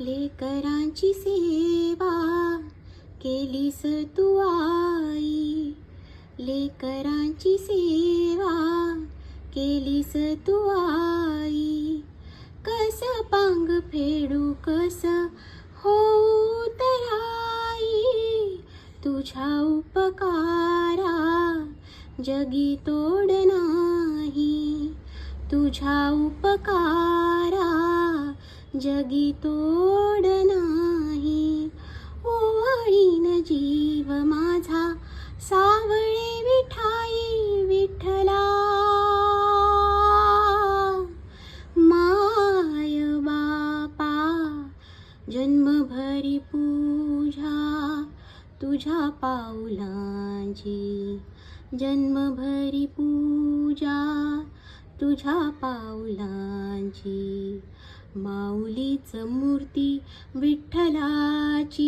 लेकरांची सेवा केलीस तू आई. लेकरांची सेवा केलीस तू आई. कस पांग फेडू कस होऊ तर आई तुझ्या उपकारा जगी तोड नाही. तुझ्या उपकार जगी तोड नाही. ओवाळीन जीव माझा सावळे विठाई विठला माय बापा जन्मभरी पूजा तुझ्या पाऊलांची जन्मभरी पूजा तुझ्या पाऊलांची माऊलीच मूर्ती विठ्ठलाची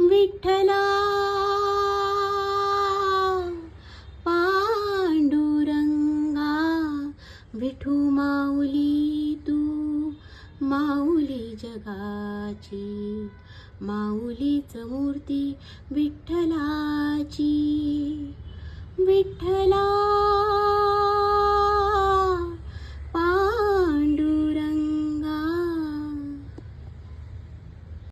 विठ्ठला पांडुरंगा विठू माऊली तू माऊली जगाची माऊलीच मूर्ती विठ्ठलाची विठ्ठला